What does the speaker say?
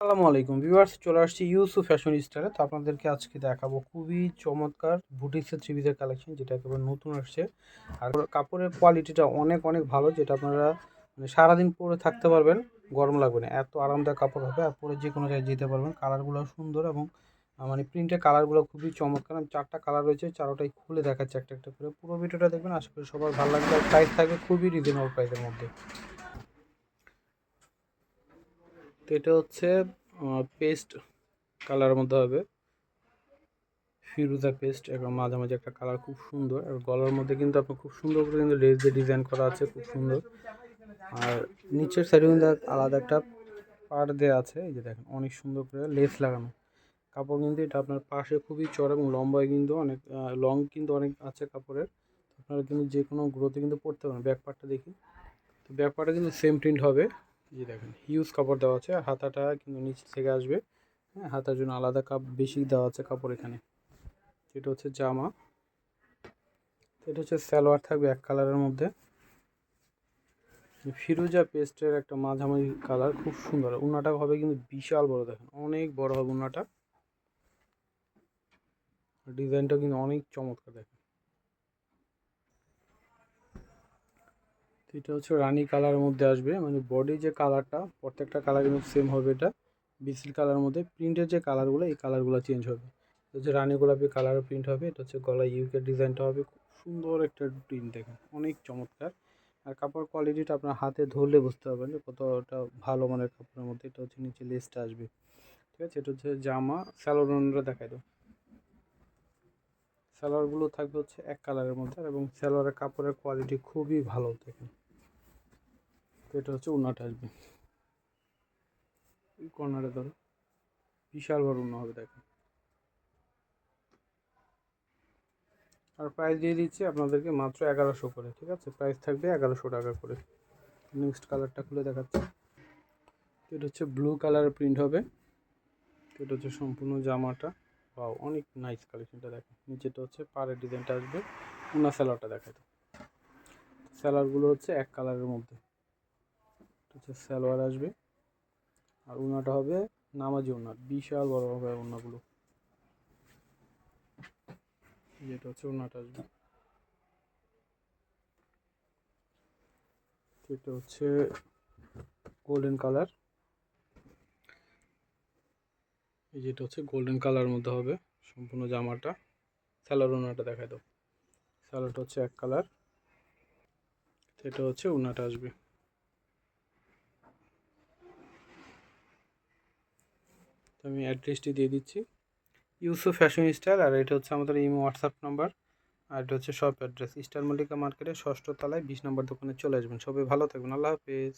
আসসালামু আলাইকুম ভিউয়ার্স, চলে আসছি ইউসু ফ্যাশন স্টাইলে। তো আপনাদেরকে আজকে দেখাবো খুবই চমৎকার বুটিক্সের থ্রি পিসের কালেকশন, যেটা একেবারে নতুন আসছে। আর কাপড়ের কোয়ালিটিটা অনেক অনেক ভালো, যেটা আপনারা মানে সারাদিন পরে থাকতে পারবেন, গরম লাগবে না। এত আরামদায়ক কাপড় হবে, আর পরে যে কোনো জায়গায় যেতে পারবেন। কালারগুলো সুন্দর এবং মানে প্রিন্টের কালারগুলো খুবই চমৎকার। চারটা কালার রয়েছে, চারোটাই খুলে দেখাচ্ছি একটা একটা করে। পুরো ভিডিওটা দেখবেন, আশা করি সবার ভালো লাগবে। আর প্রাইস থাকবে খুবই রিজনেবল প্রাইসের মধ্যে। তো এটা হচ্ছে পেস্ট কালারের মধ্যে হবে। ফিরুজা পেস্ট এবং মাঝামাঝি একটা কালার খুব সুন্দর। আর গলার মধ্যে কিন্তু আপনার খুব সুন্দর করে কিন্তু লেস দিয়ে ডিজাইন করা আছে, খুব সুন্দর। আর নিচের সাইডে কিন্তু আলাদা একটা পাড় দেওয়া আছে, এই যে দেখেন, অনেক সুন্দর করে লেস লাগানো। কাপড় কিন্তু এটা আপনার পাশে খুবই চড়া এবং লম্বায় কিন্তু অনেক লং কিন্তু অনেক আছে কাপড়ের। আপনারা কিন্তু যে কোনো গ্রোথে কিন্তু পড়তে পারেন। ব্যাক পার্টটা দেখি। তো ব্যাক পার্টটা কিন্তু সেম প্রিন্ট হবে। যে দেখেন হিউজ কাপড় দেওয়া আছে আর হাতাটা কিন্তু নিচ থেকে আসবে। হ্যাঁ হাতার জন্য আলাদা কাপ বেশি দেওয়া আছে কাপড় এখানে। এটা হচ্ছে জামা। এটা হচ্ছে সালোয়ার থাকবে এক কালারের মধ্যে। ফিরোজা পেস্টের একটা মাঝামাঝি কালার, খুব সুন্দর। উন্নাটা হবে কিন্তু বিশাল বড়, দেখেন, অনেক বড় হবে উন্নাটা। ডিজাইনটা কিন্তু অনেক চমৎকার, দেখেন। তো এটা হচ্ছে রানী কালারের মধ্যে আসবে। মানে বডি যে কালারটা প্রত্যেকটা কালার কিন্তু সেম হবে এটা। বিসিল কালারের মধ্যে প্রিন্টের যে কালারগুলো এই কালারগুলো চেঞ্জ হবে। হচ্ছে রানী গোলাপি কালারের প্রিন্ট হবে। এটা হচ্ছে গলায় ইউকের ডিজাইনটা হবে। খুব সুন্দর একটা প্রিন্ট দেখেন, অনেক চমৎকার। আর কাপড় কোয়ালিটিটা আপনার হাতে ধরলে বুঝতে পারবেন যে কতটা ভালো মানের কাপড়ের মধ্যে। এটা হচ্ছে নিচে লেসটা আসবে। ঠিক আছে, এটা হচ্ছে জামা। স্যালোরনরা দেখাই দাও সালোয়ারগুলো থাকবে হচ্ছে এক কালারের মধ্যে। এবং সালোয়ারের কাপড়ের কোয়ালিটি খুবই ভালো দেখেন। তো এটা হচ্ছে উন্নাটা আসবে। এই কর্নারে ধরো। বিশাল বড় হবে দেখেন আর প্রাইস দিয়ে দিচ্ছি আপনাদেরকে মাত্র এগারোশো করে, ঠিক আছে? প্রাইস থাকবে এগারোশো টাকা করে। নেক্সট কালারটা খুলে দেখাচ্ছি। এটা হচ্ছে ব্লু কালারের প্রিন্ট হবে। এটা হচ্ছে সম্পূর্ণ জামাটা। বা অনেক নাইস কালেকশনটা দেখেন নিচেটা হচ্ছে পাড়ের ডিজাইনটা আসবে। উনা স্যালোয়ারটা দেখা তো। স্যালোয়ারগুলো হচ্ছে এক কালারের মধ্যে। হচ্ছে সালোয়ার আসবে। আর উনাটা হবে নামাজি উন্না বিশাল বড় হবে উন্নাগুলো যেটা হচ্ছে উন্নাটা আসবে। এটা হচ্ছে গোল্ডেন কালার এই যেটা হচ্ছে গোল্ডেন কালার মধ্যে হবে সম্পূর্ণ জামাটা। স্যালোয়ার উনাটা দেখায় দাও। স্যালোয়ারটা হচ্ছে এক কালার এটা হচ্ছে উনাটা আসবে। তো আমি অ্যাড্রেসটি দিয়ে দিচ্ছি। ইউসুফ ফ্যাশন স্টাইল আর এটা হচ্ছে আমাদের ইমো হোয়াটসঅ্যাপ নাম্বার আর এটা হচ্ছে শপ অ্যাড্রেস স্টার মল্লিকা মার্কেটের ষষ্ঠ তলায় বিশ নম্বর দোকানে চলে আসবেন। সবাই ভালো থাকবেন। আল্লাহ হাফেজ।